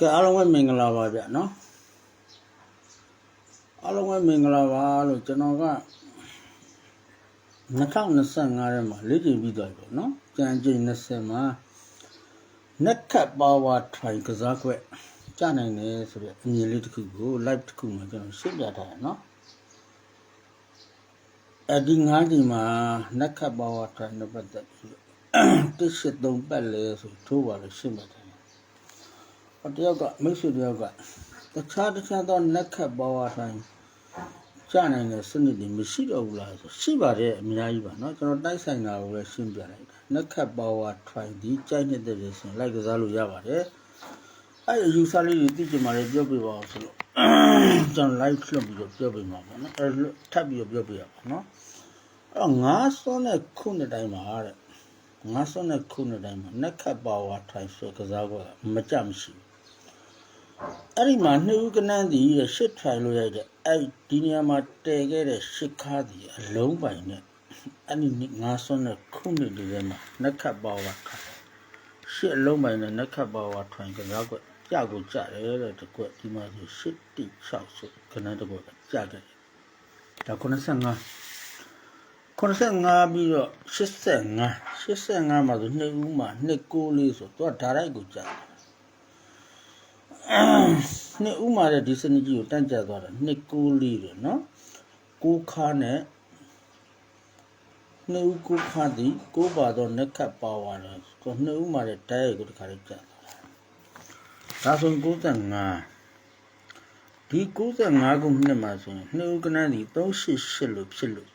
ကဲအားလုံးပဲမင်္ဂလာပါဗျနော်အားလုံးပဲမင်္ဂလာပါလို့ကျွန်တော်က2025ထဲမှာလေ့ကျင့်ပြီးသွားပြီပေါ့နော်ကြံကြိမ်20မှာ net cut power try ကစားခွက်ကြနိုင်တယ်ဆိုတဲ့အမြင်လေးတစ်ခုကို live တစ်ခုမှာကျွန်တော်ရှင်းပြထားတယ်နော်အဒီငါးကြိမ်မှာ net cut power try နဲ့ပတ်သက်ပြီး183ပတ်လဲဆိုထိုးပါလို့ရှင်းပြထား တယ် ဟိုတယောက်ကမိတ်ဆွေတယောက်ကတခြားတခြားသောလက်ခတ်ပေါ်ဝါတိုင်းကြားနိုင်တဲ့စနစ်တွေမရှိတော့ဘူးလားဆိုရှိပါတယ်အများကြီးပါเนาะကျွန်တော်တိုက်ဆိုင်တာကိုလည်းရှင်းပြလိုက်တာလက်ခတ်ပေါ်ဝါ try ဒီကြိုက်နေတဲ့တွေဆိုရင်လိုက်ကစားလို့ရပါတယ်အဲ့ဒီ user လေးတွေသိချင်ပါလေပြောပြပါအောင်ဆိုလို့ကျွန်တော် live လွှင့်ပြီးတော့ပြောပြမှာပေါ့နော်အဲ့ဒါထပ်ပြီးတော့ပြောပြရပါเนาะအဲ့တော့ငါးစွန်းတဲ့ခုနှစ်တိုင်းမှာတဲ့ငါးစွန်းတဲ့ခုနှစ်တိုင်းမှာနက်ခတ်ပေါ်ဝါ try ဆိုကစားကွာမကြမရှိဘူး အဲ့ဒီမှာနှစ်ဦးကနန်းတည်တဲ့ရှစ်ထိုင်လို့ရိုက်တဲ့အဲ့ဒီနေရာမှာတည်ခဲ့တဲ့ရှစ်ခါတည်အလုံးပိုင်နဲ့အဲ့ဒီငါးစွန်းတဲ့ခုနှစ်တွေထဲမှာနက်ခတ်ပါဝါခါရှစ်အလုံးပိုင်နဲ့နက်ခတ်ပါဝါထွင်ကစားကွက်ကြောက်ကိုကြတယ်တဲ့တကွက်ဒီမှာဆိုရှစ်တိ6ဆိုကနန်းတကွက်ကကြတယ်ဒါ95 85ပြီးတော့85 85မှာဆိုနှစ်ဦးမှာနှစ်ကိုးလေးဆိုတော့ဒါရိုက်ကိုကြတယ် နှစ်ဥမာတဲ့ဒီစနစ်ကြီးကိုတန့်ကြသွားတာနှစ်ကိုးလေးတယ်နော်ကိုးခါနဲ့နှစ်ဥကိုးခါသည်ကိုးပါတော့နက်ခတ်ပါဝါတယ်ဆိုနှစ်ဥမာတဲ့တဲကိုတခါလေးကြသွားတာဒါဆို95ဒီ95ခုနှစ်မှာဆိုရင်နှစ်ဥကနန်းဒီ388လို့ဖြစ်လို့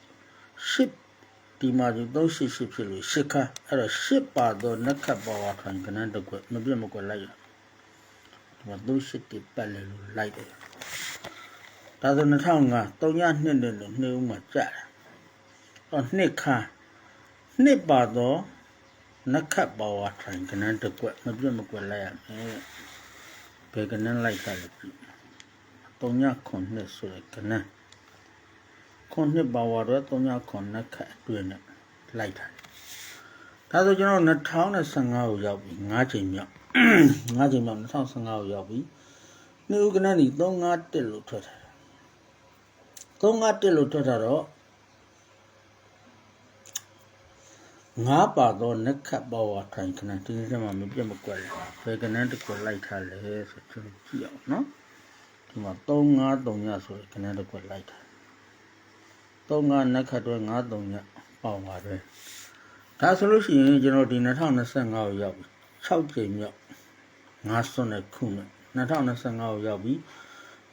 10ဒီမှာဒီ388ဖြစ်လို့10ခါအဲ့တော့10ပါတော့နက်ခတ်ပါဝါခံကနန်းတစ်ခွက်မပြတ်မကွက်လိုက်ရ ဒီမှာသူရှိတိပတ်လေလို့လိုက်တယ်ဒါဆို2005 3ညနှစ်နဲ့လို့နှစ်ဦးမှာကြာတယ်တော့နှစ်ခါနှစ်ပါတော့နက်ခတ်ပါဝါထိုင်ကနန်းတစ်ကွက်မပြတ်မကွက်လိုက်ရမယ်ဘယ်ကနန်းလိုက်တာလဲပြီ3ညခွန်နှစ်ဆိုတဲ့ကနန်းခွန်နှစ်ပါဝါတော့3ညခွန်နက်ခတ်အတွင်းနဲ့လိုက်တာဒါဆိုကျွန်တော်2015ကိုရောက်ပြီ9ချိန်မြောက် ငါးချိန်မြောက်2015ကိုရောက်ပြီနေဥကနန်းဒီ351လို့ထွက်ထားတယ်351လို့ထွက်ထားတော့ငါးပါတော့နက်ခတ်ပေါ်ဝါထိုင်ခဏဒီနေ့ကျမှမပြတ်မကွက်လဲဘယ်ကနန်းတစ်ကွက်လိုက်ထားလဲဆိုကျွန်တော်ကြည့်အောင်နော်ဒီမှာ353ညဆိုတဲ့ကနန်းတစ်ကွက်လိုက်ထား35နက်ခတ်တော့53ညပေါပါပဲဒါဆိုလို့ရှိရင်ကျွန်တော်ဒီ2025ကိုရောက်ပြီ 6ချိန်မြောက်ငါစွန်းတဲ့ခုနဲ့2025ကိုရောက်ပြီ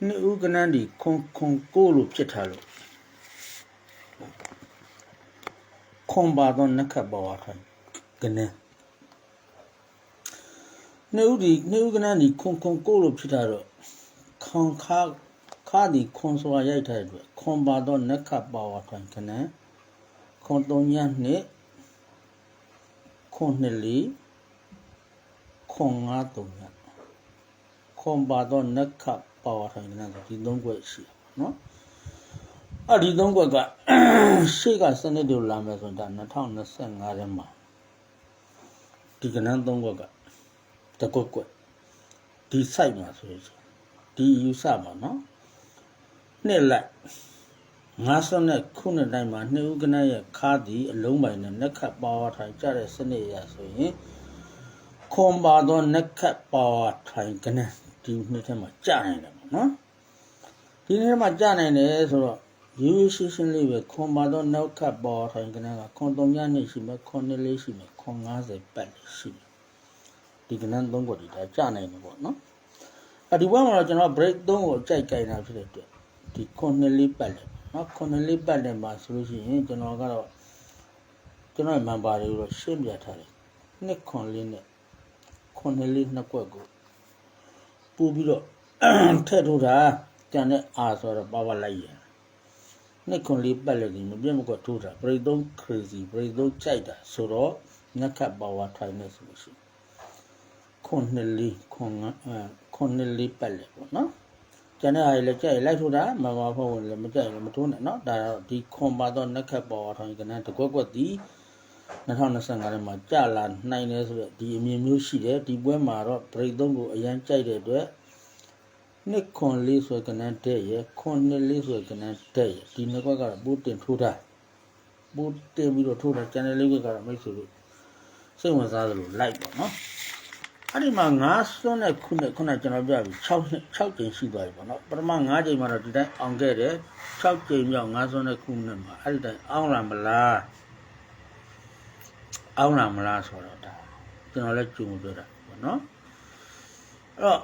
နှစ်ဦးကနန်းဒီခွန်ခွန်ကိုလို့ဖြစ်ထားလို့ခွန်ပါတော့နက်ခတ်ပေါ်ထားကနန်းနှစ်ဦးဒီနှစ်ဦးကနန်းဒီခွန်ခွန်ကိုလို့ဖြစ်ထားတော့ခွန်ခါခါဒီခွန်စွာရိုက်ထားတဲ့အတွက်ခွန်ပါတော့နက်ခတ်ပေါ်ထားကနန်းခွန်သုံးညနှစ်ခွန်နှစ်လေး ခွန်ငါးသုံးညခွန်ပါတော့နက်ခပါဝါထိုင်နေတယ်ဒီသုံးခွက်ရှိတယ်နော်အဲ့ဒီသုံးခွက်ကရှေ့ကစနစ်တို့လာမယ်ဆိုတော့2025ထဲမှာဒီကနန်းသုံးခွက်ကတကွက်ကွက်ဒီ site မှာဆိုရင်ဒီ user မှာနော်နှစ်လိုက်ငါးစွန်းနဲ့ခုနှစ်တိုင်းမှာနှစ်ဦးကနန်းရဲ့ခါးဒီအလုံးပိုင်နဲ့နက်ခပါဝါထိုင်ကြတဲ့စနစ်ရဆိုရင် ခွန်ပါတော့နက်ခတ်ပါဝါထိုင်ကနေဒီနှစ်ထဲမှာကြာနိုင်တယ်ပေါ့နော်ဒီနှစ်ထဲမှာကြာနိုင်တယ်ဆိုတော့ရိုးရိုးရှင်းရှင်းလေးပဲခွန်ပါတော့နက်ခတ်ပါဝါထိုင်ကနေကခွန်3ညနေရှိမယ်ခွန်2လေးရှိမယ်ခွန်90ပတ်လေးရှိမယ်ဒီကနန်း3ခုဒီဒါကြာနိုင်တယ်ပေါ့နော်အဒီဘက်မှာတော့ကျွန်တော် break 3ကိုကြိုက်ကြိုက်တာဖြစ်တဲ့အတွက်ဒီခွန်2လေးပတ်လေးနော်ခွန်2လေးပတ်လေးမှာဆိုလို့ရှိရင်ကျွန်တော်ကတော့ကျွန်တော် member တွေကိုတော့ရှင်းပြထားတယ်နှစ်ခွန်လေးနဲ့ ခွန်လေးနှစ်ကွက်ကိုပို့ပြီးတော့ထည့်ထိုးတာကျန်တဲ့အာဆိုတော့ပါပါလိုက်ရနှစ်ခွန်လေးပတ်လည်းဒီမပြတ်မကွက်ထိုးတာပရိသုံး crazy ပရိသုံးကြိုက်တာဆိုတော့ငက်ခတ်ပါဝါထိုင်နေဆိုလို့ရှိခွန်နှစ်လေးခွန်အဲခွန်နှစ်လေးပတ်လည်းပေါ့နော်ကျန်တဲ့အားလည်းကြိုက်လိုက်ထိုးတာမမဖို့လည်းမကြိုက်လည်းမထိုးနဲ့နော်ဒါတော့ဒီခွန်ပါတော့နက်ခတ်ပေါ်အောင်ကနတကွက်ကွက်သည် 2025ထဲမှာကြာလာနိုင်တယ်ဆိုတော့ဒီအမြင်မျိုးရှိတယ်ဒီပွဲမှာတော့ break 3ကိုအရန်ကြိုက်တဲ့အတွက်နှစ်ခွန်လေးဆိုကနန်းတဲ့ရခွန်နှစ်လေးဆိုကနန်းတဲ့ရဒီနှစ်ခွက်ကတော့ပိုးတင်ထိုးတာပိုးတင်ပြီးတော့ထိုးတာ channel လေးကတော့မိတ်ဆွေတို့စိတ်ဝင်စားသလို like ပေါ့နော်အဲ့ဒီမှာ9စွန်းတဲ့ခုနှစ်ခုနကကျွန်တော်ပြပြီ6နှစ်6ကြိမ်ရှိသွားပြီပေါ့နော်ပထမ9ကြိမ်မှာတော့ဒီတိုင်းအောင်ခဲ့တယ်6ကြိမ်မြောက်9စွန်းတဲ့ခုနှစ်မှာအဲ့ဒီတိုင်းအောင်လာမလား အောင်လာမလားဆိုတော့ဒါကျွန်တော်လည်းကြုံပြောတာပေါ့နော်အဲ့တော့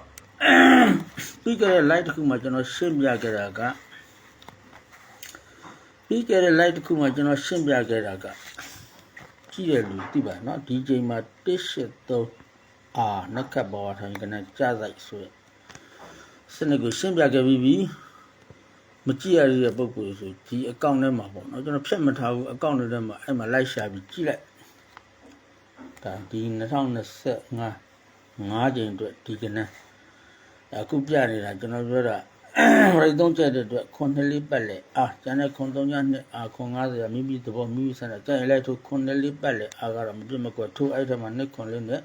ပြီးကြတဲ့ live တစ်ခုမှာကျွန်တော်ရှင်းပြခဲ့တာကပြီးကြတဲ့ live တစ်ခုမှာကျွန်တော်ရှင်းပြခဲ့တာကကြည့်ရလူသိပါနော်ဒီချိန်မှာ183အာနက်ခတ်ပေါ်ထိုင်ကနေကြားဆိုင်ဆိုရစနစ်ကိုရှင်းပြခဲ့ပြီးပြီမကြည့်ရတဲ့ပုံကိုဆိုဒီအကောင့်ထဲမှာပေါ့နော်ကျွန်တော်ဖြတ်မထားဘူးအကောင့်ထဲမှာအဲ့မှာလိုက်ရှာပြီးကြည့်လိုက် ဒါဒီ2025 5ချိန်အတွက်ဒီကနေ့အခုပြနေတာကျွန်တော်ပြောတာရိတ်သုံးချက်တဲ့အတွက်ခွန်နှစ်လေးပတ်လေအာကျန်တဲ့ခွန်သုံးညနှစ်အာခွန်90မိမိသဘောမိမိဆန္ဒကြိုင်လိုက်ထိုးခွန်နှစ်လေးပတ်လေအာကတော့မပြတ်မကွက်ထိုးအဲ့ထက်မှာနှစ်ခွန်လေးနဲ့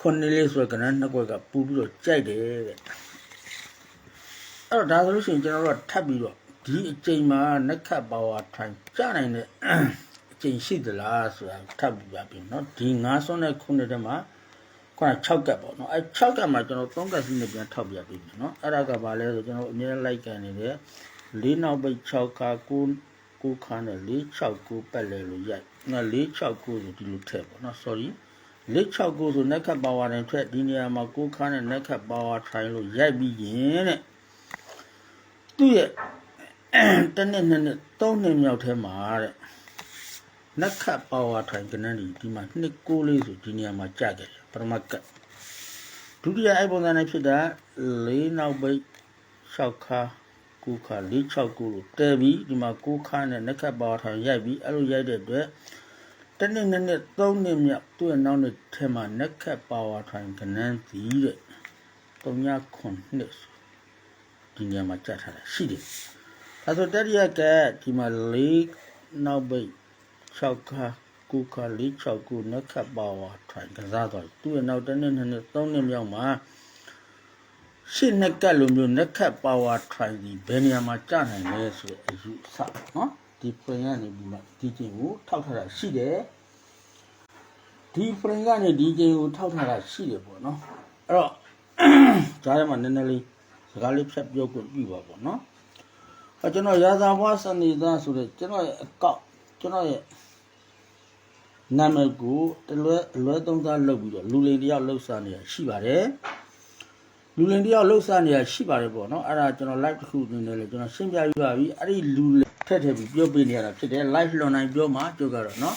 ခွန်နှစ်လေးဆိုကနန်းနှစ်ကွက်ကပူပြီးတော့ကြိုက်တယ်တဲ့အဲ့တော့ဒါဆိုလို့ရှိရင်ကျွန်တော်တို့ထပ်ပြီးတော့ဒီအချိန်မှာနက်ခတ်ပါဝါထိုင်ကြနိုင်တဲ့ အချိန်ရှိသလားဆိုတာထပ်ပြီးပြပြီเนาะဒီ9ဆွန်းတဲ့ခုနှစ်တည်းမှာခုန6ကပ်ပေါ့နော်အဲ6ကပ်မှာကျွန်တော်3ကပ်စီးနဲ့ပြန်ထောက်ပြပေးပြီနော်အဲ့ဒါကဘာလဲဆိုကျွန်တော်အမြဲလိုက်ကန်နေတဲ့၄နောက်ပိတ်6ခါ9 9ခါနဲ့4 6 9ပတ်လဲလို့ရိုက်ငါ4 6 9ဆိုဒီလိုထည့်ပေါ့နော် sorry 4 6 9ဆိုနက်ခတ်ပါဝါနဲ့ထက်ဒီနေရာမှာ9ခါနဲ့နက်ခတ်ပါဝါထိုင်လို့ရိုက်ပြီးရင်တဲ့သူ့ရဲ့တစ်နှစ်နှစ်နှစ်သုံးနှစ်မြောက်ထဲမှာတဲ့ နက်ခတ်ပါဝါထိုင်ကနန်းဒီဒီမှာနှစ်ကိုလေးဆိုဒီနေရာမှာကြခဲ့တယ်ပရမကတ်ဒုတိယအဲ့ပုံစံနဲ့ဖြစ်တာ၄နောက်ပိတ်6ခါ9ခါ4 6ကိုလို့တဲပြီးဒီမှာ9ခါနဲ့နက်ခတ်ပါဝါထိုင်ရိုက်ပြီးအဲ့လိုရိုက်တဲ့အတွက်တနေ့နဲ့နဲ့3နှစ်မြောက်သူ့ရဲ့နောက်နှစ်ထဲမှာနက်ခတ်ပါဝါထိုင်ကနန်းစီတဲ့3ညခွန်နှစ်ဒီနေရာမှာကြထားတာရှိတယ်ဒါဆိုတတိယကဒီမှာ၄နောက်ပိတ် 6ခါကုခါ၄6ခုနက်ခတ်ပါဝါထိုင်ကစားသွားသူ့ရဲ့နောက်တစ်နှစ်နှစ်နှစ်သုံးနှစ်မြောက်မှာရှစ်နက်ကတ်လိုမျိုးနက်ခတ်ပါဝါထိုင်ဒီဘယ်နေရာမှာကြာနိုင်လဲဆိုတဲ့အယူဆနော်ဒီပရင်ကနေပြီးမှဒီချင်းကိုထောက်ထားတာရှိတယ်ဒီပရင်ကနေဒီချင်းကိုထောက်ထားတာရှိတယ်ပေါ့နော်အဲ့တော့ကြားထဲမှာနည်းနည်းလေးစကားလေးဖြတ်ပြောခွင့်ပြုပါပေါ့နော်အဲကျွန်တော်ရာဇာဘွားစနေသားဆိုတဲ့ကျွန်တော်ရဲ့အကောင့် ကျွန်တော်ရဲ့နာမည်ကိုတလွဲအလွဲသုံးစားလုပ်ပြီးတော့လူလိန်တယောက်လှုပ်ရှားနေတာရှိပါတယ်လူလိန်တယောက်လှုပ်ရှားနေတာရှိပါတယ်ပေါ့နော်အဲ့ဒါကျွန်တော် live တစ်ခုနေနေလေကျွန်တော်ရှင်းပြပြပါပြီအဲ့ဒီလူလိန်ထက်ထက်ပြီးပြောပြနေရတာဖြစ်တယ် live လွန်နိုင်ပြောမှကြုတ်ကတော့နော်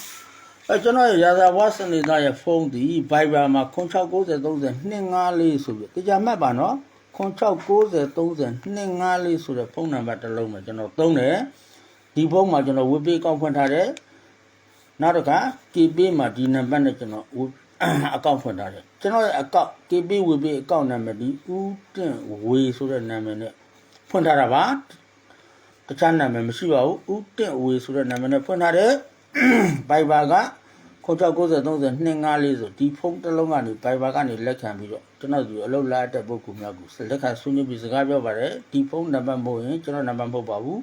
အဲကျွန်တော်ရဲ့ရာဇာဝါစနေသားရဲ့ဖုန်းဒီ Viber မှာ069030 254ဆိုပြီးတရားမှတ်ပါနော်069030 254ဆိုတဲ့ဖုန်းနံပါတ်တစ်လုံးမှာကျွန်တော်သုံးတယ် ဒီဖုန်းမှာကျွန်တော်ဝေပေးကောက်ဖွင့်ထားတယ်နောက်တစ်ခါ KB မှာဒီနံပါတ်နဲ့ကျွန်တော်အကောင့်ဖွင့်ထားတယ်ကျွန်တော်ရဲ့အကောင့် KB ဝေပေးအကောင့်နံပါတ်ဒီဦးတင့်ဝေဆိုတဲ့နာမည်နဲ့ဖွင့်ထားတာပါတခြားနာမည်မရှိပါဘူးဦးတင့်ဝေဆိုတဲ့နာမည်နဲ့ဖွင့်ထားတယ်ဘိုင်ဘာက96903024ဆိုဒီဖုန်းတစ်လုံးကနေဘိုင်ဘာကနေလက်ခံပြီးတော့ကျွန်တော်ဒီအလုပ်လာတဲ့ပုဂ္ဂိုလ်များကိုလက်ခံဆွေးနွေးပြီးစကားပြောပါတယ်ဒီဖုန်းနံပါတ်မဟုတ်ရင်ကျွန်တော်နံပါတ်မဟုတ်ပါဘူး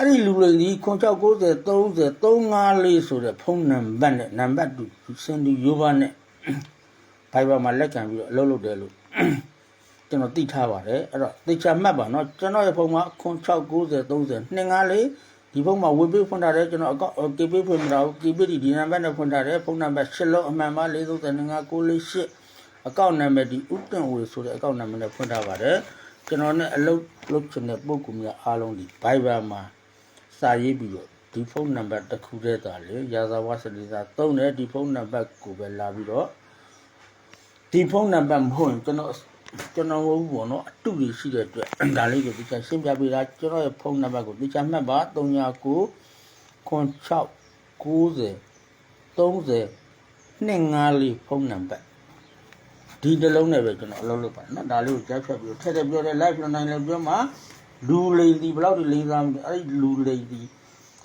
အဲ့ဒီလူတွေဒီ9690 30 354ဆိုတဲ့ဖုန်းနံပါတ်နဲ့နံပါတ်တူစင်ဒီရိုးပါနဲ့ဘိုင်ဘာမှာလက်ခံပြီးတော့အလုပ်လုပ်တယ်လို့ကျွန်တော်သိထားပါတယ်အဲ့တော့သိချာမှတ်ပါနော်ကျွန်တော်ရဲ့ဖုန်းမှာ9690 30 254ဒီဖုန်းမှာဝေပေးဖွင့်ထားတယ်ကျွန်တော်အကောင့်ကေပေးဖွင့်မထားဘူးကေပေးဒီဒီနံပါတ်နဲ့ဖွင့်ထားတယ်ဖုန်းနံပါတ်8လုံးအမှန်ပါ4359648အကောင့်နံပါတ်ဒီဥတန်ဝေဆိုတဲ့အကောင့်နံပါတ်နဲ့ဖွင့်ထားပါတယ်ကျွန်တော်နဲ့အလုပ်လုပ်ချင်တဲ့ပုံကူများအားလုံးဒီ Viber မှာ စာရေးပြီးတော့ဒီဖုန်းနံပါတ်တစ်ခုတည်းသာလေရာဇဝစတိစာသုံးတယ်ဒီဖုန်းနံပါတ်ကိုပဲလာပြီးတော့ဒီဖုန်းနံပါတ်မဟုတ်ရင်ကျွန်တော်ကျွန်တော်ဟုတ်ဘောနော်အတူကြီးရှိတဲ့အတွက်ဒါလေးကိုဒီချာရှင်းပြပေးတာကျွန်တော်ရဲ့ဖုန်းနံပါတ်ကိုဒီချာမှတ်ပါ39 96 90 30 254ဖုန်းနံပါတ်ဒီတစ်လုံးနဲ့ပဲကျွန်တော်အလုပ်လုပ်ပါနော်ဒါလေးကိုကြားဖြတ်ပြီးထက်ထက်ပြောတယ် live လွန်နိုင်လည်းပြောမှာ လူလိန်ဒီဘယ်လောက်ဒီလိန်စားမလဲအဲ့ဒီလူလိန်ဒီ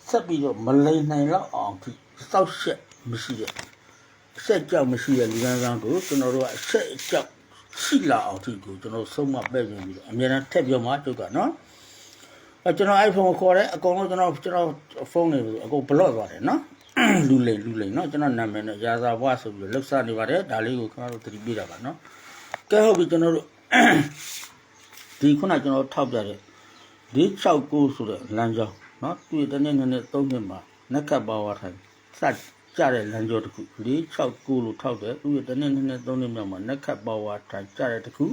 ဆက်ပြီးတော့မလိန်နိုင်တော့အောင်ထိစောက်ရှက်မရှိတဲ့အဆက်ကြောက်မရှိတဲ့လူကန်းစားကိုကျွန်တော်တို့ကအဆက်ကြောက်ရှိလာအောင်ဒီကိုကျွန်တော်ဆုံးမပဲ့ပြင်ပြီးတော့အများနဲ့ထက်ပြောမှတုတ်ကနော်အဲကျွန်တော် iPhone ကိုခေါ်တယ်အကုန်လုံးကျွန်တော်ကျွန်တော်ဖုန်းတွေအကုန်ဘလော့သွားတယ်နော်လူလိမ်လူလိမ်နော်ကျွန်တော်နာမည်နဲ့ရာဇာဘွားဆိုပြီးလှုပ်ရှားနေပါတယ်ဒါလေးကိုကျွန်တော်တို့သတိပေးတာပါနော်ကဲဟုတ်ပြီကျွန်တော်တို့ဒီခုနကျွန်တော်ထောက်ပြတဲ့ ဒီ69ဆိုတဲ့လမ်းကြောင်းနော်သူ့တနေ့နဲ့နဲ့3နှစ်မှာနက်ကပ်ပါဝါထိုင်စကြတဲ့လမ်းကြောင်းတစ်ခု469လို့ထောက်တယ်သူ့တနေ့နဲ့နဲ့3နှစ်မြောက်မှာနက်ကပ်ပါဝါထိုင်ကြတဲ့တစ်ခု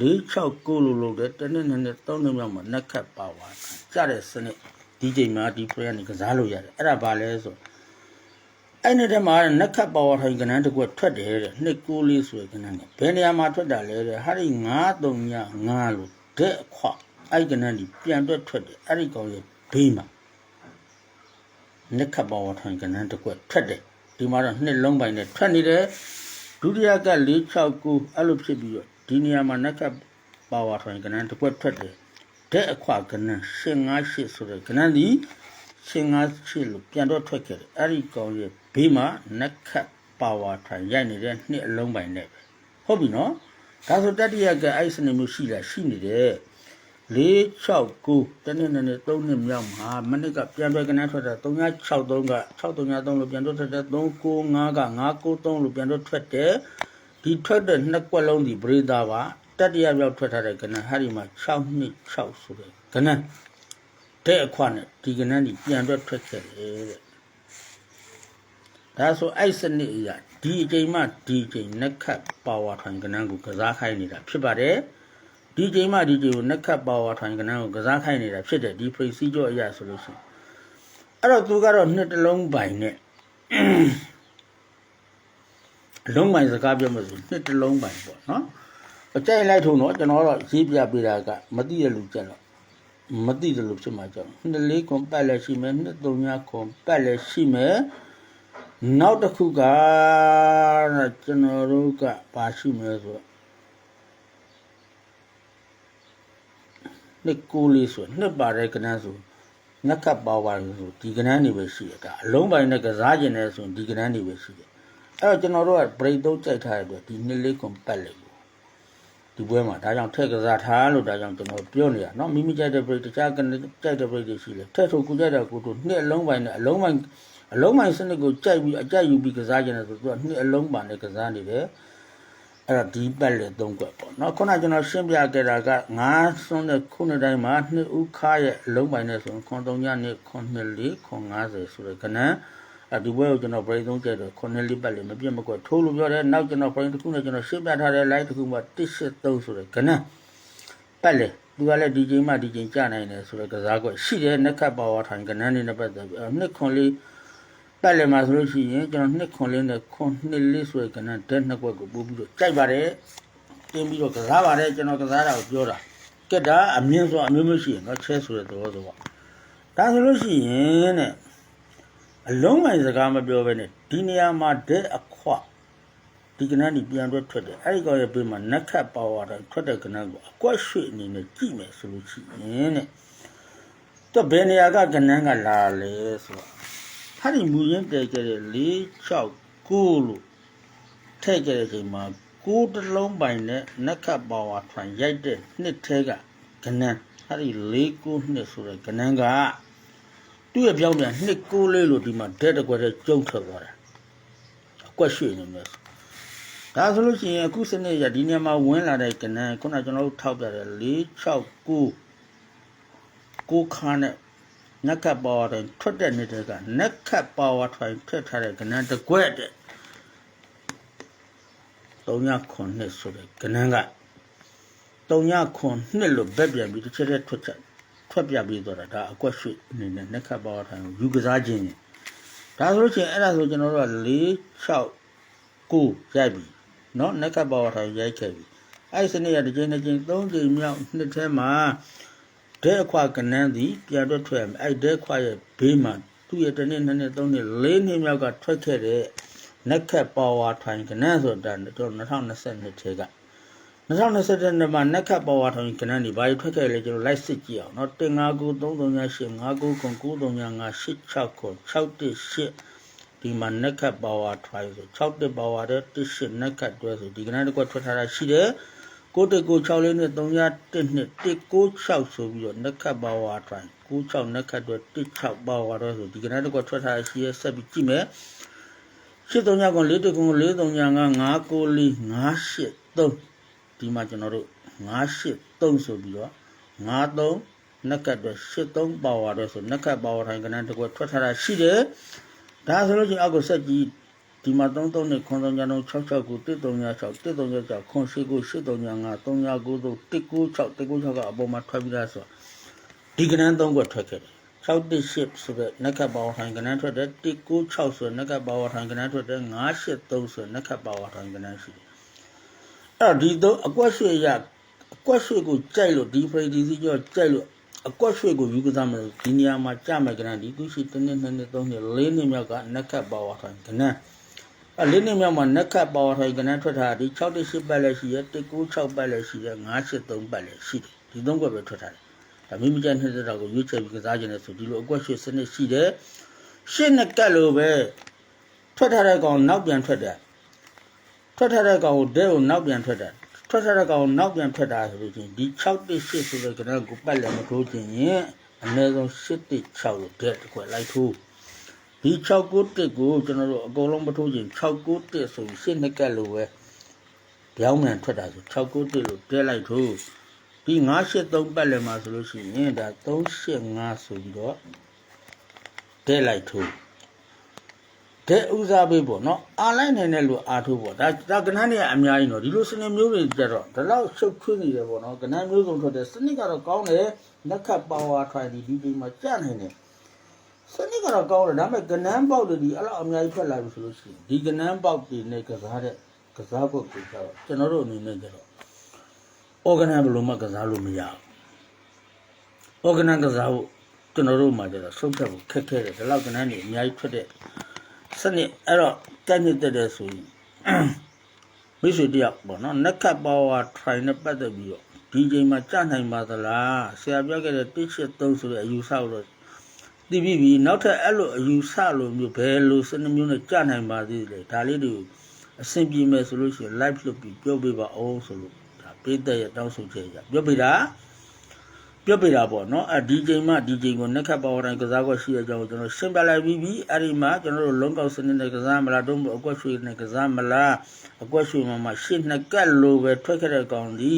469လို့လုပ်တယ်တနေ့နဲ့နဲ့3နှစ်မြောက်မှာနက်ကပ်ပါဝါထိုင်ကြတဲ့စနစ်ဒီချိန်မှာဒီ prayer နဲ့ကစားလို့ရတယ်အဲ့ဒါဘာလဲဆိုတော့အဲ့ဒီတည်းမှာနက်ခတ်ပါဝါထိုင်ကနန်းတစ်ခွက်ထွက်တယ်တဲ့နှစ်ကိုလေးဆိုတဲ့ကနန်းကဘယ်နေရာမှာထွက်တာလဲတဲ့ဟာဒီ93ည9လို့တဲ့ခွ အဲ့ဒီကနန်းဒီပြန်တွက်ထွက်တယ်အဲ့ဒီကောင်ရဲ့ဘေးမှာနက်ခတ်ပါဝါထိုင်ကနန်းတစ်ခွက်ထွက်တယ်ဒီမှာတော့နှစ်လုံးပိုင်နဲ့ထွက်နေတယ်ဒုတိယက469အဲ့လိုဖြစ်ပြီးတော့ဒီနေရာမှာနက်ခတ်ပါဝါထိုင်ကနန်းတစ်ခွက်ထွက်တယ်တဲ့အခါကနန်း158ဆိုတဲ့ကနန်းဒီရှင်ငါချစ်လို့ပြန်တော့ထွက်ခဲ့တယ်အဲ့ဒီကောင်ရဲ့ဘေးမှာနက်ခတ်ပါဝါထိုင်ရိုက်နေတဲ့နှစ်အလုံးပိုင်နဲ့ပဲဟုတ်ပြီနော်ဒါဆိုတတိယကအဲ့စနေမျိုးရှိလားရှိနေတယ် 469တနေ့နဲ့နဲ့3နှစ်မြောက်မှာမနစ်ကပြန်တွဲကနန်းထွက်တာ363က6363လို့ပြန်တွဲထွက်တယ်395က993လို့ပြန်တွဲထွက်တယ်ဒီထွက်တဲ့နှစ်ကွက်လုံးဒီပရိသာပါတတိယမြောက်ထွက်ထားတဲ့ကနန်းဟာဒီမှာ6နှစ်6ဆိုတဲ့ကနန်းတဲ့အခွနဲ့ဒီကနန်းကြီးပြန်ထွက်ထွက်ခဲ့တယ်တဲ့ဒါဆိုအဲ့စနစ်အရာဒီအချိန်မှဒီအချိန်နက်ခတ်ပါဝါထိုင်ကနန်းကိုကစားခိုင်းနေတာဖြစ်ပါတယ် ဒီအချိန်မှဒီအချိန်ကိုနက်ခတ်ပါဝါထိုင်ကနန်းကိုကစားခိုင်းနေတာဖြစ်တယ်ဒီ procedure အရာဆိုလို့ရှိရင်အဲ့တော့သူကတော့နှစ်တလုံးပိုင်နဲ့အလုံးပိုင်စကားပြောမှဆိုနှစ်တလုံးပိုင်ပေါ့နော်အကြိုက်လိုက်ထုံတော့ကျွန်တော်တော့ရေးပြပေးတာကမသိရလူကြက်တော့မသိတယ်လို့ဖြစ်မှာကြောင့်နှစ်လေးခွန်ပတ်လည်းရှိမယ်နှစ်သုံးညခွန်ပတ်လည်းရှိမယ်နောက်တစ်ခုကကျွန်တော်တို့ကပါရှိမယ်ဆိုတော့ နှစ်ကိုလေးဆိုနှစ်ပါတဲ့ကနန်းဆိုငက်ကပ်ပါဝါဆိုဒီကနန်းနေပဲရှိတယ်ဒါအလုံးပိုင်းနဲ့ကစားကျင်နေဆိုဒီကနန်းနေပဲရှိတယ်အဲ့တော့ကျွန်တော်တို့က break သုံးကြိုက်ထားတဲ့အတွက်ဒီနှစ်လေးခွန်ပတ်လည်းဒီပွဲမှာဒါကြောင့်ထက်ကစားထားလို့ဒါကြောင့်ကျွန်တော်ပြောနေတာเนาะမိမိကြိုက်တဲ့ break တခြားကကြိုက်တဲ့ break တွေရှိတယ်ထက်ဆိုကိုကြိုက်တဲ့ကိုတို့နှစ်အလုံးပိုင်းနဲ့အလုံးပိုင်းအလုံးပိုင်းစနစ်ကိုကြိုက်ပြီးအကြိုက်ယူပြီးကစားကြတယ်ဆိုတော့နှစ်အလုံးပိုင်းနဲ့ကစားနေတယ် အဲ့တော့ဒီပတ်လေ၃ကွက်ပေါ့နော်ခုနကျွန်တော်ရှင်းပြခဲ့တာကငါးစွန်းတဲ့ခုနှစ်တိုင်းမှာနှစ်ဦးခါရဲ့အလုံးပိုင်းနဲ့ဆိုရင်ခွန်၃ညနှစ်ခွန်နှစ်လေးခွန်50ဆိုတဲ့ကဏ္ဍအဒီဘွဲကိုကျွန်တော် brain သုံးကြတယ်ခွန်နှစ်လေးပတ်လေမပြတ်မကွက်ထိုးလို့ပြောတယ်နောက်ကျွန်တော် brain တစ်ခုနဲ့ကျွန်တော်ရှင်းပြထားတဲ့ live တစ်ခုမှာ183ဆိုတဲ့ကဏ္ဍပတ်လေသူကလည်းဒီချိန်မှဒီချိန်ကြာနိုင်တယ်ဆိုတော့ကစားကွက်ရှိတယ်နှက်ခတ်ပါဝါထိုင်ကဏ္ဍနေနဲ့ပတ်သက်ပြီးနှစ်ခွန်လေး ပတ်လေမှာဆိုလို့ရှိရင်ကျွန်တော်နှစ်ခွန်လေးနဲ့ခွန်နှစ်လေးဆိုတဲ့ကဏ္ဍတက်နှစ်ကွက်ကိုပို့ပြီးတော့ကြိုက်ပါတယ်တင်းပြီးတော့ကစားပါတယ်ကျွန်တော်ကစားတာကိုပြောတာကက်တာအမြင့်ဆိုအမျိုးမျိုးရှိရင်တော့ချဲဆိုတဲ့သဘောဆိုပေါ့ဒါဆိုလို့ရှိရင်တဲ့အလုံးမိုင်စကားမပြောဘဲနဲ့ဒီနေရာမှာတဲ့အခွဒီကနန်းကြီးပြန်ထွက်ထွက်တယ်အဲ့ဒီကောင်ရဲ့ဘေးမှာနက်ခတ်ပါဝါတာထွက်တဲ့ကနန်းကိုအကွက်ရွှေ့အနေနဲ့ကြည့်မယ်ဆိုလို့ရှိရင်တဲ့တော့ဘယ်နေရာကကနန်းကလာလဲဆိုတော့ ဟာဒီမူရင်းတည်ကြတဲ့4 6 9လို့ထည့်ကြတဲ့အချိန်မှာကိုးတလုံးပိုင်နဲ့နက်ခတ်ပါဝါထွန်ရိုက်တဲ့နှစ်ထဲကကနန်းဟာဒီ၄9နှစ်ဆိုတဲ့ကနန်းကသူ့ရဲ့ပြောင်းပြန်နှစ်ကိုးလေးလို့ဒီမှာဒက်တကွက်တဲ့ကျုံထွက်သွားတယ်အကွက်ရွှေ့နေမယ်ဒါဆိုလို့ရှိရင်အခုစနစ်ရဒီနေရာမှာဝင်လာတဲ့ကနန်းခုနကျွန်တော်တို့ထောက်ပြတယ်4 6 9ကိုခါနဲ့ နက်ကပ်ပါဝါတိုင်းထွက်တဲ့နေတဲ့ကနက်ကပ်ပါဝါထိုင်ထွက်ထားတဲ့ကနန်းတကွက်တဲ့3ညခွန်နှစ်ဆိုတဲ့ကနန်းက3ညခွန်နှစ်လို့ဘက်ပြန်ပြီးတစ်ချက်တည်းထွက်ချက်ထွက်ပြပြီးတော့ဒါအကွက်ရွှေ့အနေနဲ့နက်ခတ်ပါဝါထိုင်ကိုယူကစားခြင်းဒါဆိုလို့ချင်းအဲ့ဒါဆိုကျွန်တော်တို့က4 6 9ရိုက်ပြီเนาะနက်ခတ်ပါဝါထိုင်ရိုက်ခဲ့ပြီအဲ့စနေရတစ်ချိန်တစ်ချိန်၃ချိန်မြောက်နှစ်ထဲမှာ ဒဲအခွာကနန်းသည်ပြန်ထွက်ထွက်မယ်အဲ့ဒဲခွာရဲ့ဘေးမှာသူ့ရဲ့တစ်နှစ်နှစ်နှစ်သုံးနှစ်လေးနှစ်မြောက်ကထွက်ခဲ့တဲ့နက်ခတ်ပါဝါထိုင်ကနန်းဆိုတာတော့2022ထဲက2021မှာနက်ခတ်ပေါ်ဝါထောင်ကနန်းဒီဘာထွက်ခဲ့လဲကျွန်တော်လိုက်စစ်ကြည့်အောင်เนาะ159 338 59 9 93 5 86 6 618 ဒီမှာနက်ခတ်ပါဝါ try ဆို6တက်ပါဝါတဲ့တစ်ရှစ်နက်ခတ်တွဲဆိုဒီကနေ့တစ်ခွက်ထွက်ထားတာရှိတယ် ကိုတက်ကို6လေးနဲ့3ရ1နှစ်196ဆိုပြီးတော့နက်ခတ်ပါဝါ try 96နက်ခတ်တွဲ16ပါဝါတော့ဆိုဒီကနေ့တစ်ခွက်ထွက်ထားတာရှိရဆက်ပြီးကြည့်မယ်ရှစ်3ညကွန်4တက်ကွန်4 3ည5 9 9 4 5 8 3ဒီမှာကျွန်တော်တို့5 8 3ဆိုပြီးတော့5 3နက်ကတ်တော့83ပါဝါတော့ဆိုနက်ကတ်ပါဝါထိုင်ကနန်းတစ်ခွက်ထွက်ထားတာရှိတယ်ဒါဆိုလို့ချင်းအောက်ကိုဆက်ကြည့် ဒီမှာ33နဲ့ခွန်3ညလုံး66ကို13ည6 13ည6ခွန်ရှိကို83ည5 3ည9တို့196 196ကအပေါ်မှာထွက်ပြီးသားဆိုဒီကနန်း3ခွက်ထွက်ခဲ့တယ်618ဆိုတဲ့နက်ကတ်ပါဝါထိုင်ကနန်းထွက်တယ်196ဆိုတဲ့နက်ကတ်ပါဝါထိုင်ကနန်းထွက်တယ်983ဆိုတဲ့နက်ကတ်ပါဝါထိုင်ကနန်းရှိတယ်အဲ့တော့ဒီတော့အကွက်ရွှေရအကွက်ရွှေကိုကြိုက်လို့ဒီဖရီဒီစီကျော်ကြိုက်လို့အကွက်ရွှေကိုယူကစားမယ်ဒီနေရာမှာကြမယ်ကနန်းဒီသူရှိတစ်နှစ်နှစ်နှစ်သုံးနှစ်လေးနှစ်မြောက်ကနက်ကတ်ပါဝါထိုင်ကနန်း အဲ့လေးနှစ်မြောက်မှာနက်ကတ်ပါဝါထိုင်ကနန်းထွက်ထားတာဒီ68ပတ်လည်းရှိရ196ပတ်လည်းရှိရ983ပတ်လည်းရှိတယ်ဒီသုံးကွက်ပဲထွက်ထားတယ်ဒါမိမိကျနှစ်သက်တာကိုရွေးချယ်ပြီးကစားခြင်းနဲ့ဆိုဒီလိုအကွက်ရွှေစနစ်ရှိတယ်ရှင်းနဲ့ကတ်လို့ပဲထွက်ထားတဲ့ကောင်နောက်ပြန်ထွက်တယ်ထွက်ထားတဲ့ကောင်ကိုဒဲကိုနောက်ပြန်ထွက်တယ်ထွက်ထားတဲ့ကောင်ကိုနောက်ပြန်ထွက်တာဆိုလို့ချင်းဒီ618ဆိုတဲ့ကနန်းကိုပတ်လည်းမထိုးခြင်းရင်အနည်းဆုံး816လို့ဒဲတစ်ခွက်လိုက်ထိုး ဒီ691ကိုကျွန်တော်တို့အကုန်လုံးမထိုးခြင်း691ဆိုရှင်းနဲ့ကတ်လို့ပဲပြောင်းမြန်ထွက်တာဆို691လို့ဒဲလိုက်ထိုးဒီ983ပတ်လည်းမှာဆိုလို့ရှိရင်ဒါ385ဆိုပြီးတော့ဒဲလိုက်ထိုးတဲ့ဥစားပေးပေါ့နော်အာလိုက်နိုင်တဲ့လူအာထိုးပေါ့ဒါဒါကဏ္ဍတွေကအများကြီးနော်ဒီလိုစနစ်မျိုးတွေကြတော့ဒီလောက်ရှုပ်ထွေးနေတယ်ပေါ့နော်ကဏ္ဍမျိုးစုံထွက်တဲ့စနစ်ကတော့ကောင်းတယ်လက်ခတ်ပါဝါထွိုင်ဒီဒီဒီမှာကြနိုင်တယ် စနစ်ကတော့ကောင်းတယ်ဒါပေမဲ့ကဏ္ဍပေါက်တွေဒီအဲ့လောက်အများကြီးထွက်လာပြီဆိုလို့ရှိရင်ဒီကဏ္ဍပေါက်တွေနဲ့ကစားတဲ့ကစားဖို့ကိုကြတော့ကျွန်တော်တို့အနေနဲ့ကြတော့ organ ဘယ်လိုမှကစားလို့မရဘူး organ ကစားဖို့ကျွန်တော်တို့မှကြတော့ဆုံးဖြတ်ဖို့ခက်ခဲတယ်ဒီလောက်ကဏ္ဍတွေအများကြီးထွက်တဲ့စနစ်အဲ့တော့တက်ညစ်တက်တဲ့ဆိုရင်မိတ်ဆွေတယောက်ပေါ့နော်နက်ခတ်ပါဝါ try နဲ့ပတ်သက်ပြီးတော့ဒီချိန်မှာကြနိုင်ပါသလားဆရာပြောခဲ့တဲ့183ဆိုတဲ့အယူဆကိုတော့ သိပြီပြီနောက်ထပ်အဲ့လိုအယူဆလိုမျိုးဘယ်လိုစနစ်မျိုးနဲ့ကြနိုင်ပါသေးလဲဒါလေးတွေကိုအဆင်ပြေမယ်ဆိုလို့ရှိရင် live လုပ်ပြီးပြောပြပါအောင်ဆိုလို့ဒါပေးတဲ့ရတောင်းဆိုချက်ရပြောပြတာပြောပြတာပေါ့နော်အဲဒီချိန်မှဒီချိန်ကိုနက်ခတ်ပါဝါတိုင်းကစားခွက်ရှိတဲ့အကြောင်းကိုကျွန်တော်ရှင်းပြလိုက်ပြီးပြီအဲ့ဒီမှာကျွန်တော်တို့လုံးကောက်စနစ်နဲ့ကစားမလားတို့အကွက်ရွှေနဲ့ကစားမလားအကွက်ရွှေမှာမှရှင်းနှစ်ကတ်လိုပဲထွက်ခဲ့တဲ့ကောင်ဒီ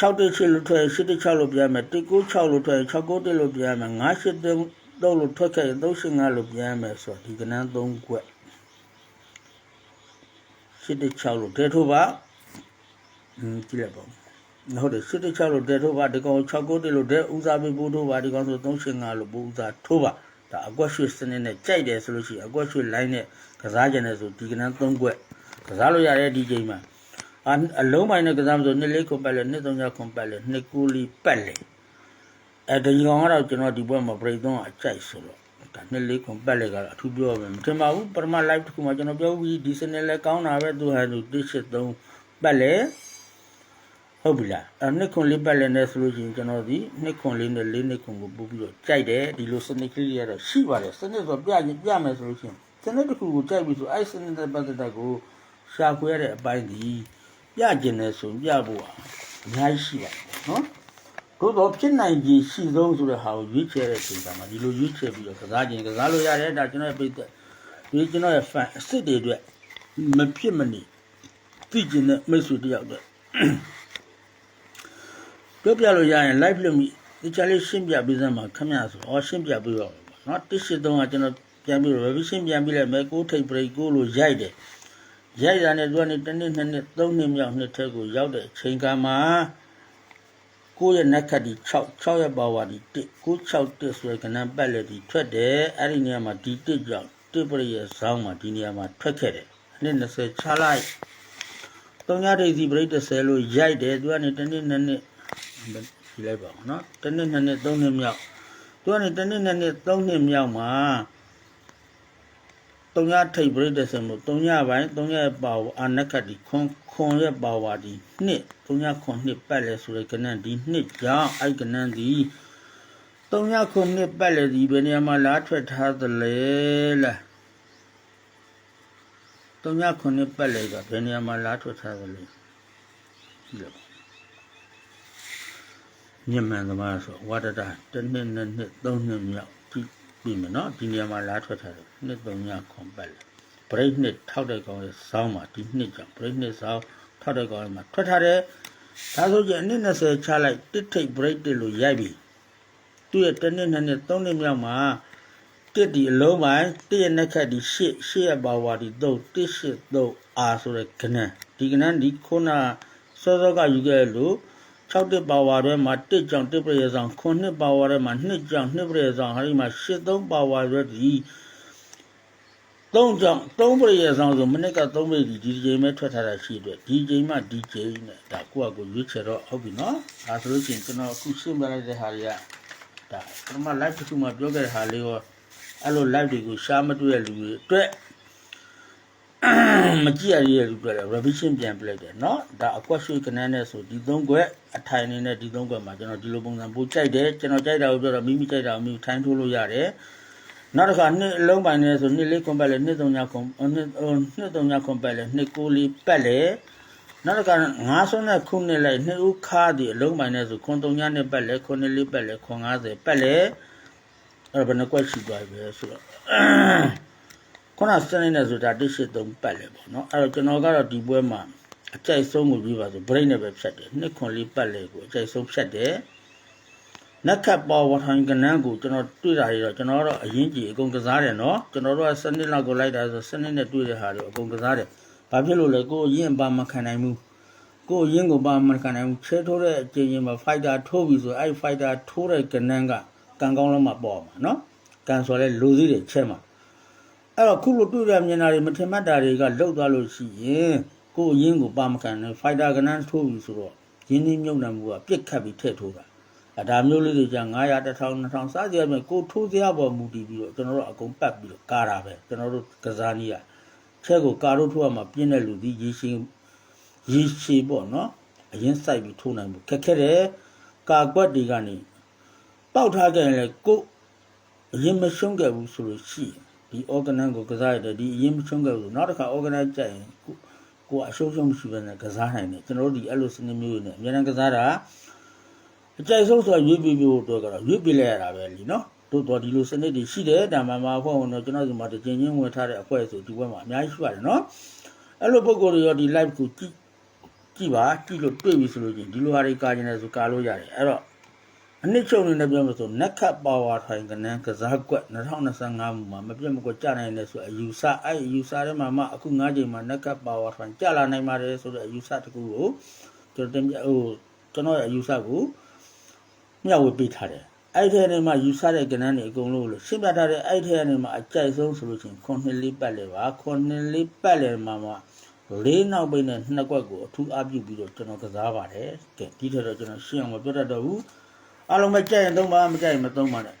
6တက်ချလို့ထွက်8တက်6လို့ပြန်မယ်196လို့ထွက်691လို့ပြန်မယ်983လို့ထွက်ခဲ့ရင်385လို့ပြန်မယ်ဆိုတော့ဒီကနန်း3ကွက်8တက်6လို့တဲထိုးပါอืมကြည့်လိုက်ပါဦးဟုတ်တယ်စစ်တချလို့တဲထိုးပါဒီကောင်6ကိုတက်လို့တဲဦးစားပေးပို့ထိုးပါဒီကောင်ဆို385လို့ပို့ဦးစားထိုးပါဒါအကွက်ရွှေစနစ်နဲ့ကြိုက်တယ်ဆိုလို့ရှိရင်အကွက်ရွှေ line နဲ့ကစားကြတယ်ဆိုဒီကနန်း3ကွက်ကစားလို့ရတယ်ဒီချိန်မှာ အအလုံးပိုင်းနဲ့ကစားမဆိုနှစ်လေးခွန်ပတ်လဲနှစ်သုံးညခွန်ပတ်လဲနှစ်ကူလီပတ်လဲအဲဒီကောင်ကတော့ကျွန်တော်ဒီဘက်မှာ break 3အကြိုက်ဆိုတော့ဒါနှစ်လေးခွန်ပတ်လဲကတော့အထူးပြောမယ်မထင်ပါဘူးပထမ live တစ်ခုမှာကျွန်တော်ပြောပြီးဒီစနစ်လဲကောင်းတာပဲသူဟာသူ183ပတ်လဲဟုတ်ပြီလားအဲနှစ်ခွန်လေးပတ်လည်းနဲ့ဆိုလို့ရှိရင်ကျွန်တော်ဒီနှစ်ခွန်လေးနဲ့လေးနှစ်ခွန်ကိုပို့ပြီးတော့ကြိုက်တယ်ဒီလိုစနစ်ကလေးရတော့ရှိပါတယ်စနစ်ဆိုပြရင်ပြမယ်ဆိုလို့ရှိရင်စနစ်တစ်ခုကိုကြိုက်ပြီဆိုအဲ့စနစ်တဲ့ပတ်သက်တာကိုရှာဖွေရတဲ့အပိုင်းဒီ ပြကျင်တယ်ဆိုပြဖို့အများကြီးရှိပါတယ်နော်သို့တော့ဖြစ်နိုင်ခြေရှိဆုံးဆိုတဲ့ဟာကိုရွေးချယ်တဲ့အချိန်မှာဒီလိုရွေးချယ်ပြီးတော့ကစားခြင်းကစားလို့ရတယ်ဒါကျွန်တော်ရဲ့ပိတ်သက်ဒီကျွန်တော်ရဲ့ fan အစ်စ်တွေအတွက်မဖြစ်မနေသိကျင်တဲ့မိတ်ဆွေတယောက်အတွက်ပြောပြလို့ရရင် live လုပ်မိဒီချာလေးရှင်းပြပေးစမ်းပါခင်ဗျာဆိုတော့ရှင်းပြပေးရအောင်နော်တစ်ရှိသုံးကကျွန်တော်ပြန်ပြီးတော့ revision ပြန်ပြီးလိုက်မယ်ကိုထိတ် break ကိုလို့ရိုက်တယ် ရိုက်တာနဲ့သူကနေတစ်နှစ်နှစ်နှစ်သုံးနှစ်မြောက်နှစ်ထက်ကိုရောက်တဲ့အချိန်ကမှာကိုယ့်ရဲ့နက်ခတ်ဒီ6 6ရဲ့ပါဝါဒီ1 961ဆိုတဲ့ကဏ္ဍပတ်လက်ဒီထွက်တယ်အဲ့ဒီနေရာမှာဒီတစ်ကြောင့်တစ်ပရိယဇောင်းမှာဒီနေရာမှာထွက်ခဲ့တယ်အနှစ်20ချလိုက်တုံးရဒိစီပရိတ်30လို့ရိုက်တယ်သူကနေတစ်နှစ်နှစ်နှစ်ဒီလိုက်ပါအောင်နော်တစ်နှစ်နှစ်နှစ်သုံးနှစ်မြောက်သူကနေတစ်နှစ်နှစ်နှစ်သုံးနှစ်မြောက်မှာ တုံညထိတ်ပရိတ်တဲ့ဆံမို့တုံညပိုင်းတုံညရဲ့ပါဝအာနကတ်ဒီခွန်ခွန်ရဲ့ပါဝါဒီနှစ်တုံညခွန်နှစ်ပတ်လဲဆိုတဲ့ကနန်းဒီနှစ်ကြောင့်အဲ့ကနန်းဒီသုံးညခုနှစ်ပတ်လေဒီဘယ်နေရာမှာလားထွက်ထားသလဲလားသုံးညခုနှစ်ပတ်လေကဘယ်နေရာမှာလားထွက်ထားသလဲကြည့်လို့ညမှန်သမားဆိုဝါဒတာတစ်နှစ်နှစ်နှစ်သုံးနှစ်မြောက်ကြည့် ပြီမနော်ဒီနေရာမှာလားထွက်ထားတယ်နှစ်သုံးညခုပတ်လေဘရိတ်နှစ်ထောက်တဲ့ကောင်ရဲ့စောင်းမှာဒီနှစ်ကြောင့်ဘရိတ်နှစ်စောင်းထောက်တဲ့ကောင်မှာထွက်ထားတယ်ဒါဆိုရင်အနည်း20ချလိုက်တစ်ထိတ်ဘရိတ်တစ်လို့ရိုက်ပြီသူ့ရဲ့တစ်နှစ်နှစ်နှစ်သုံးနှစ်မြောက်မှာတစ်ဒီအလုံးပိုင်းတစ်ရဲ့နှက်ခတ်ဒီရှစ်ရှစ်ရဲ့ပါဝါဒီသုံးတစ်ရှစ်သုံးအာဆိုတဲ့ကဏ္ဍဒီကဏ္ဍဒီခုနစောစောကယူခဲ့လို့ 6တစ်ပါဝါထဲမှာတစ်ကြောင့်တစ်ပြည့်ဆောင်9နှစ်ပါဝါထဲမှာ2ကြောင့်2ပြည့်ဆောင်ဟာဒီမှာ8 3ပါဝါရွက်ဒီ3ကြောင့်3ပြည့်ဆောင်ဆိုမနစ်က3ပြည့်ဒီဒီချိန်မဲ့ထွက်ထားတာရှိအတွက်ဒီချိန်မှဒီချိန်နဲ့ဒါကိုယ့်အကိုရွေးချယ်တော့ဟုတ်ပြီနော်ဒါဆိုလို့ရှိရင်ကျွန်တော်အခုရှင်းပြလိုက်တဲ့ဟာတွေက ဒါပထမ live တစ်ခုမှပြောခဲ့တဲ့ဟာလေးရောအဲ့လို live တွေကိုရှားမတွေ့တဲ့လူတွေအတွက်မကြည့်ရတဲ့လူတွေလည်း revision ပြန်ပြလိုက်တယ်เนาะဒါအကွက်ရွှေကနန်းနဲ့ဆိုဒီသုံးခွက် အထိုင်နေနဲ့ဒီသုံးခွက်မှာကျွန်တော်ဒီလိုပုံစံပို့ကြိုက်တယ်ကျွန်တော်ကြိုက်တာကိုပြောတော့မိမိကြိုက်တာကိုမိမိထိုင်းထိုးလို့ရတယ်နောက်တစ်ခါနှစ်အလုံးပိုင်းနဲ့ဆိုနှစ်လေးခွန်ပတ်လေနှစ်သုံးညခွန်နှစ်နှစ်သုံးညခွန်ပတ်လေနှစ်ကိုလေးပတ်လေနောက်တစ်ခါငါးဆုံးနဲ့ခုနှစ်လိုက်နှစ်ဦးခါဒီအလုံးပိုင်းနဲ့ဆိုခွန်သုံးညနဲ့ပတ်လေခွန်နှစ်လေးပတ်လေခွန်90ပတ်လေအဲ့ဘယ်နှကွက်ရှိသွားပြီလဲဆိုတော့ခုနစနေနဲ့ဆိုတာ183ပတ်လေပေါ့နော်အဲ့တော့ကျွန်တော်ကတော့ဒီပွဲမှာ အကြိုက်ဆုံးကိုပြီးပါဆို break နဲ့ပဲဖြတ်တယ်နှစ်ခွန်လေးပတ်လေကိုအကြိုက်ဆုံးဖြတ်တယ်နက်ခတ်ပေါ်ဝထိုင်ကနန်းကိုကျွန်တော်တွေ့တာတွေတော့ကျွန်တော်တော့အရင်ကြီးအကုန်ကစားတယ်နော်ကျွန်တော်တို့ကစနစ်လောက်ကိုလိုက်တာဆိုစနစ်နဲ့တွေ့တဲ့ဟာတွေအကုန်ကစားတယ်ဘာဖြစ်လို့လဲကိုယ်ရင်ပါမခံနိုင်ဘူးကိုယ်ရင်ကိုပါမခံနိုင်ဘူးချဲထိုးတဲ့အချိန်ချင်းမှာ fighter ထိုးပြီဆိုအဲ့ fighter ထိုးတဲ့ကနန်းကကန်ကောင်းလုံးမှာပေါ်မှာနော်ကန်ဆိုလဲလူသေးတယ်ချဲမှာအဲ့တော့ခုလိုတွေ့ရမြင်တာတွေမထင်မှတ်တာတွေကလှုပ်သွားလို့ရှိရင် ကိုယ်ရင်ကိုပါမခံနိုင် fighter ကနန်းထိုးပြီဆိုတော့ရင်းနှီးမြုပ်နှံမှုကပြစ်ခတ်ပြီးထည့်ထိုးတာအဒါမျိုးလေးတွေじゃ900 1000 2000စသည်အပြင်ကိုထိုးစရာပေါ်မူတည်ပြီးတော့ကျွန်တော်တို့အကုန်ပတ်ပြီးတော့ကားတာပဲကျွန်တော်တို့ကစားနည်းကချက်ကိုကာတို့ထိုးရမှာပြင်းတဲ့လူဒီရေရှင်ရေရှည်ပေါ့နော်အရင်စိုက်ပြီးထိုးနိုင်မှုခက်ခဲတယ်ကာကွက်တွေကနေပေါက်ထားခဲ့ရင်လည်းကိုအရင်မရှုံးခဲ့ဘူးဆိုလို့ရှိရင်ဒီ organ ကိုကစားရတယ်ဒီအရင်မရှုံးခဲ့ဘူးနောက်တစ်ခါ organ ကြိုက်ရင်ကို ကိုအရှုံးရှုံးမရှိဘဲနဲ့ကစားနိုင်တယ်ကျွန်တော်တို့ဒီအဲ့လိုစနစ်မျိုးတွေနဲ့အများအားကစားတာအကြိုက်ဆုံးဆိုတာရွေးပြီးပြီးတော့ကတော့ရွေးပြလိုက်ရတာပဲလीနော်တို့တော့ဒီလိုစနစ်တွေရှိတယ်ဒါမှမဟုတ်ဝင်တော့ကျွန်တော်ဒီမှာတစ်ချိန်ချင်းဝင်ထားတဲ့အဖွဲ့ဆိုဒီဘက်မှာအများကြီးရှိပါတယ်နော်အဲ့လိုပုံကိုယ်တွေရောဒီ live ကိုကြည့်ကြည့်ပါကြည့်လို့တွေ့ပြီဆိုလို့ချင်းဒီလိုဟာတွေကာကျင်တယ်ဆိုကာလို့ရတယ်အဲ့တော့ အနစ်ချုပ်နေနဲ့ပြောလို့ဆိုနက်ခတ်ပါဝါထိုင်ကနန်းကစားကွက်2025မှာမပြတ်မကွက်ကြနိုင်တယ်ဆိုအယူဆအဲ့အယူဆထဲမှာမှအခု9ချိန်မှာနက်ခတ်ပါဝါထိုင်ကြလာနိုင်ပါတယ်ဆိုတဲ့အယူဆတကူကိုကျွန်တော်တင်ပြဟိုကျွန်တော်ရဲ့အယူဆကိုမျှဝေပေးထားတယ်အဲ့ထဲထဲမှာယူဆတဲ့ကဏ္ဍတွေအကုန်လုံးလို့ရှင်းပြထားတဲ့အဲ့ထဲထဲမှာအကြိုက်ဆုံးဆိုလို့ချင်းခွန်နှစ်လေးပတ်လေပါခွန်နှစ်လေးပတ်လေမှာမှာလေးနောက်ပိတ်နဲ့နှစ်ကွက်ကိုအထူးအပြုပြီးတော့ကျွန်တော်ကစားပါတယ်ကဲဒီထက်တော့ကျွန်တော်ရှင်းအောင်မပြောတတ်တော့ဘူး အားလုံးပဲကြိုက်ရင်သုံးပါမကြိုက်ရင်မသုံးပါနဲ့